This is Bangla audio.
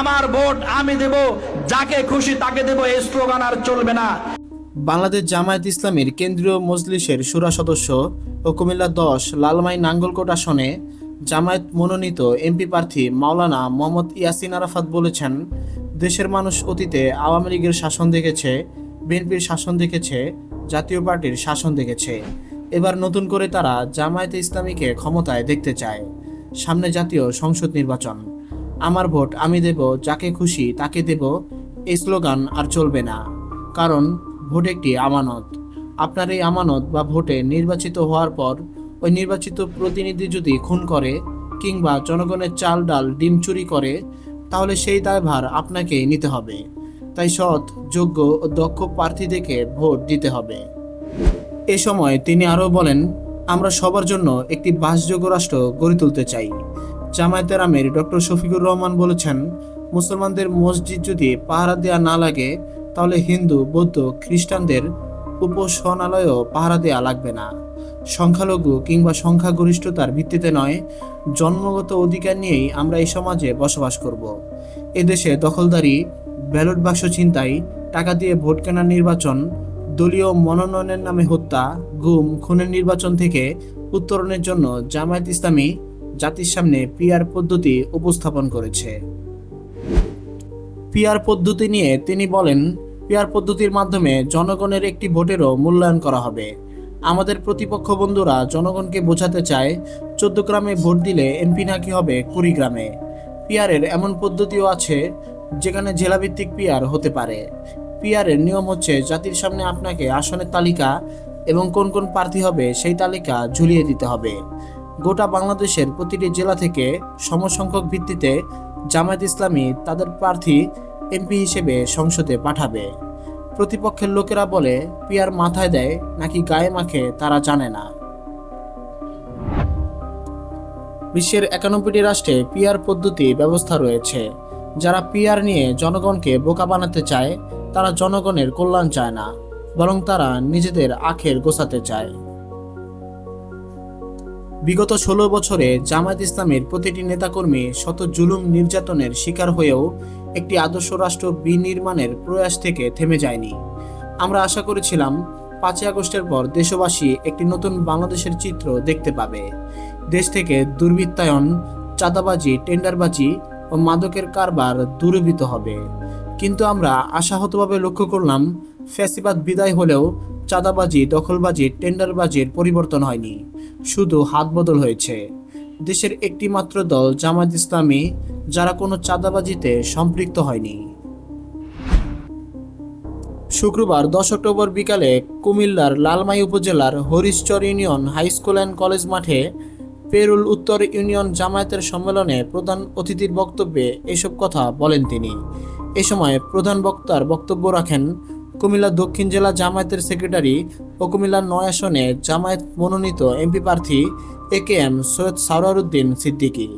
আমার ভোট আমি দেব, যাকে খুশি তাকে দেব, এই স্লোগান আর চলবে না। বাংলাদেশ জামায়াত ইসলামীর কেন্দ্রীয় মজলিসের সুরা সদস্য ও কুমিল্লা দশ লালমাই নাঙ্গলকোট আসনে জামায়াত মনোনীত এমপি প্রার্থী মাওলানা মোহাম্মদ ইয়াসিন আরাফাত বলেছেন, দেশের মানুষ অতীতে আওয়ামী লীগের শাসন দেখেছে, বিএনপির শাসন দেখেছে, জাতীয় পার্টির শাসন দেখেছে। এবার নতুন করে তারা জামায়াতে ইসলামীকে ক্ষমতায় দেখতে চায়। সামনে জাতীয় সংসদ নির্বাচন। আমার ভোট আমি দেব, যাকে খুশি তাকে দেব, এই স্লোগান আর চলবে না। কারণ ভোট একটি আমানত। আপনার এই আমানত বা ভোটে নির্বাচিত হওয়ার পর ওই নির্বাচিত প্রতিনিধি যদি খুন করে কিংবা জনগণের চাল ডাল ডিম চুরি করে, তাহলে সেই দায়ভার আপনাকেই নিতে হবে। তাই সৎ, যোগ্য ও দক্ষ প্রার্থীদেরকে ভোট দিতে হবে। এ সময় তিনি আরও বলেন, আমরা সবার জন্য একটি বাসযোগ্য রাষ্ট্র গড়ে তুলতে চাই। জামায়াতের আমির ডক্টর শফিকুর রহমান বলেছেন, মুসলমানদের মসজিদ যদি পাহারা দেওয়া না লাগে, তাহলে হিন্দু, বৌদ্ধ, খ্রিস্টানদের উপাসনালয়ও পাহারা দেওয়া লাগবে না। সংখ্যালঘু কিংবা সংখ্যাগরিষ্ঠতার ভিত্তিতে নয়, জন্মগত অধিকার নিয়েই আমরা এই সমাজে বসবাস করব। এদেশে দখলদারি, ব্যালট বাক্স ছিনতাই, টাকা দিয়ে ভোট কেনার নির্বাচন, দলীয় মনোনয়নের নামে হত্যা, গুম, খুনের নির্বাচন থেকে উত্তরণের জন্য জামায়াত ইসলামী জাতির সামনে পিআর পদ্ধতি উপস্থাপন করেছে। পিআর পদ্ধতি নিয়ে তিনি বলেন পিআর পদ্ধতির মাধ্যমে জনগণের একটি ভোটেরও মূল্যায়ন করা হবে। আমাদের প্রতিপক্ষ বন্ধুরা জনগণকে বোঝাতে চায়, চোদ্দ গ্রামে ভোট দিলে এমপি নাকি হবে কুড়ি গ্রামে। পিআরের এমন পদ্ধতিও আছে, যেখানে জেলাভিত্তিক পিআর হতে পারে। পিআরের নিয়ম হচ্ছে জাতির সামনে আপনাকে আসনের তালিকা এবং কোন কোন প্রার্থী হবে সেই তালিকা ঝুলিয়ে দিতে হবে। গোটা বাংলাদেশের প্রতিটি জেলা থেকে সমসংখ্যক ভিত্তিতে জামায়াত ইসলামী তাদের প্রার্থী এমপি হিসেবে সংসদে পাঠাবে। প্রতিপক্ষের লোকেরা বলে, পিয়ার মাথায় দেয়, নাকি গায়ে মাখে তারা জানে না। বিশ্বের একানব্বইটি রাষ্ট্রে পিয়ার পদ্ধতি ব্যবস্থা রয়েছে। যারা পিয়ার নিয়ে জনগণকে বোকা বানাতে চায়, তারা জনগণের কল্যাণ চায় না, বরং তারা নিজেদের আখের গোছাতে চায়। বিগত ষোলো বছরে জামায়াত ইসলামের প্রতিটি নেতাকর্মী শত জুলুম নির্যাতনের শিকার হয়েও একটি আদর্শ রাষ্ট্র বিনির্মাণের প্রয়াস থেকে থেমে যায়নি। আমরা আশা করেছিলাম পাঁচই আগস্টের পর দেশবাসী একটি নতুন বাংলাদেশের চিত্র দেখতে পাবে। দেশ থেকে দুর্বৃত্তায়ন, চাঁদাবাজি, টেন্ডারবাজি ও মাদকের কারবার দূরীভূত হবে। কিন্তু আমরা আশাহতভাবে লক্ষ্য করলাম, ফ্যাসিবাদ বিদায় হলেও চাঁদাবাজি, দখলবাজি, টেন্ডারবাজির পরিবর্তন হয়নি। শুধু হাত বদল হয়েছে। দেশের একটি মাত্র দল জামায়াত ইসলামী, যারা কোনো চাঁদাবাজিতে সম্পৃক্ত হয়নি। শুক্রবার দশ অক্টোবর বিকালে কুমিল্লার লালমাই উপজেলার Harishchar union high school and college মাঠে পেরুল উত্তর ইউনিয়ন জামায়াতের সম্মেলনে প্রধান অতিথির বক্তব্যে এসব কথা বলেন তিনি। এ সময় প্রধান বক্তার বক্তব্য রাখেন কুমিল্লা দক্ষিণ জেলা জামায়াতের সেক্রেটারি ও কুমিল্লার নয় আসনে জামায়াত মনোনীত এমপি প্রার্থী A K M Syed Sarwar Uddin Siddiqui.